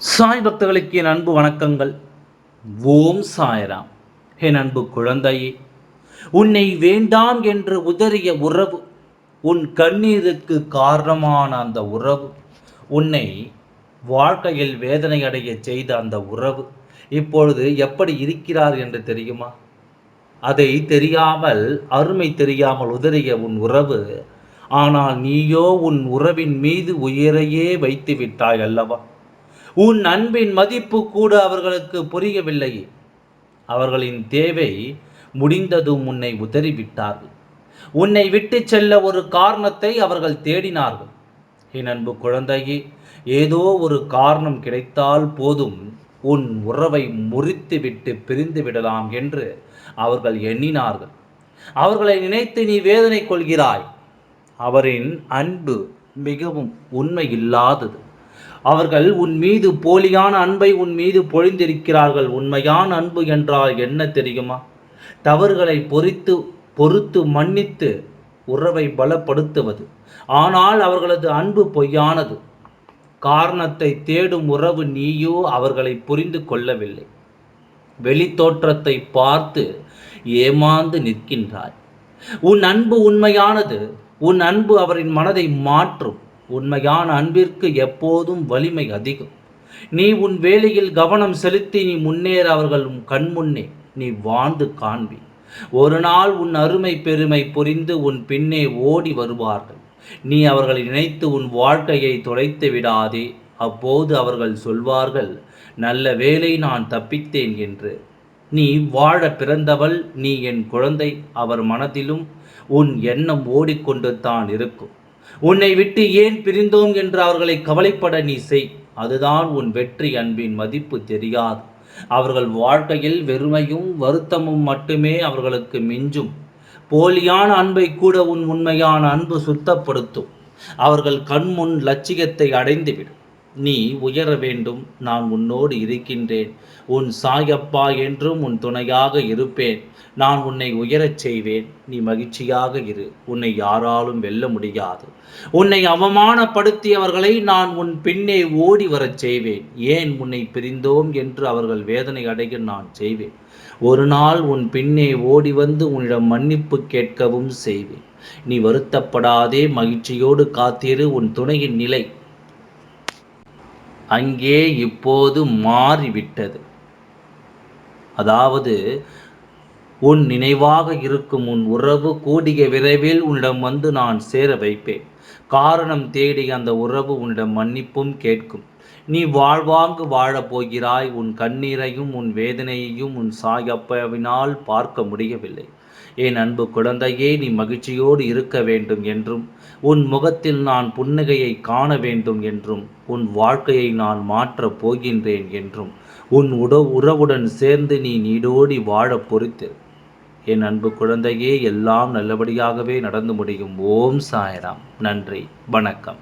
சாய் பக்தர்களுக்கு என் அன்பு வணக்கங்கள். ஓம் சாய்ராம். என் அன்பு குழந்தையே உன்னை வேண்டாம் என்று உதறிய உறவு உன் கண்ணீருக்கு காரணமான அந்த உறவு உன்னை வாழ்க்கையில் வேதனை அடைய செய்த அந்த உறவு இப்பொழுது எப்படி இருக்கிறார் என்று தெரியுமா? அதை தெரியாமல் அருமை தெரியாமல் உதறிய உன் உறவு ஆனால் நீயோ உன் உறவின் மீது உயிரையே வைத்து விட்டாய் அல்லவா? உன் அன்பின் மதிப்பு கூட அவர்களுக்கு புரியவில்லை. அவர்களின் தேவை முடிந்ததும் உன்னை உதறிவிட்டார்கள். உன்னை விட்டு செல்ல ஒரு காரணத்தை அவர்கள் தேடினார்கள். என் அன்பு குழந்தையே ஏதோ ஒரு காரணம் கிடைத்தால் போதும் உன் உறவை முறித்துவிட்டு பிரிந்து விடலாம் என்று அவர்கள் எண்ணினார்கள். அவர்களை நினைத்து நீ வேதனை கொள்கிறாய். அவரின் அன்பு மிகவும் உண்மை இல்லாதது அவர்கள் உன் மீது போலியான அன்பை உன் மீது பொழிந்திருக்கிறார்கள். உண்மையான அன்பு என்றால் என்ன தெரியுமா? தவறுகளை பொறித்து பொறுத்து மன்னித்து உறவை பலப்படுத்துவது. ஆனால் அவர்களது அன்பு பொய்யானது. காரணத்தை தேடும் உறவு நீயோ அவர்களை புரிந்து கொள்ளவில்லை. வெளித்தோற்றத்தை பார்த்து ஏமாந்து நிற்கின்றாய். உன் அன்பு உண்மையானது உன் அன்பு அவரின் மனதை மாற்றும். உண்மையான அன்பிற்கு எப்போதும் வலிமை அதிகம். நீ உன் வேலையில் கவனம் செலுத்தி நீ முன்னேற அவர்கள் கண்முன்னே நீ வாழ்ந்து காண்பி ஒரு நாள் உன் அருமை பெருமை புரிந்து உன் பின்னே ஓடி வருவார்கள். நீ அவர்களை நினைத்து உன் வாழ்க்கையை தொலைத்து விடாதே. அப்போது அவர்கள் சொல்வார்கள் நல்ல வேலை நான் தப்பித்தேன் என்று. நீ வாழ பிறந்தவள் நீ என் குழந்தை அவர் மனதிலும் உன் எண்ணம் ஓடிக்கொண்டு தான் இருக்கும். உன்னை விட்டு ஏன் பிரிந்தோம் என்று அவர்களை கவலைப்பட நீ செய் அதுதான் உன் வெற்றி அன்பின் மதிப்பு தெரியாது. அவர்கள் வாழ்க்கையில் வெறுமையும் வருத்தமும் மட்டுமே அவர்களுக்கு மிஞ்சும். போலியான அன்பை கூட உன் உண்மையான அன்பு சுத்தப்படுத்தும். அவர்கள் கண்முன் லட்சியத்தை அடைந்துவிடும். நீ உயர வேண்டும் நான் உன்னோடு இருக்கின்றேன். உன் சாயப்பா என்றும் உன் துணையாக இருப்பேன். நான் உன்னை உயரச் செய்வேன் நீ மகிழ்ச்சியாக இரு. உன்னை யாராலும் வெல்ல முடியாது. உன்னை அவமானப்படுத்தியவர்களை நான் உன் பின்னே ஓடி வரச் செய்வேன். ஏன் உன்னை பிரிந்தோம் என்று அவர்கள் வேதனை அடைய நான் செய்வேன். ஒரு நாள் உன் பின்னே ஓடி வந்து உன்னிடம் மன்னிப்பு கேட்கவும் செய்வேன். நீ வருத்தப்படாதே மகிழ்ச்சியோடு காத்திரு. உன் துணையின் நிலை அங்கே இப்போது மாறிவிட்டது. அதாவது உன் நினைவாக இருக்கும் உன் உறவு கூடிய விரைவில் உன்னிடம் வந்து நான் சேர வைப்பேன். காரணம் தேடி அந்த உறவு உன்னிடம் மன்னிப்பும் கேட்கும். நீ வாழ்வாங்கு வாழப் போகிறாய். உன் கண்ணீரையும் உன் வேதனையையும் உன் சாயப்பவினால் பார்க்க முடியவில்லை. என் அன்பு குழந்தையே நீ மகிழ்ச்சியோடு இருக்க வேண்டும் என்றும் உன் முகத்தில் நான் புன்னகையை காண வேண்டும் என்றும் உன் வாழ்க்கையை நான் மாற்றப் போகின்றேன் என்றும் உன் உட உறவுடன் சேர்ந்து நீ நீடோடி வாழப் பொறுத்து. என் அன்பு குழந்தையே எல்லாம் நல்லபடியாகவே நடந்து முடியும். ஓம் சாய்ராம். நன்றி. வணக்கம்.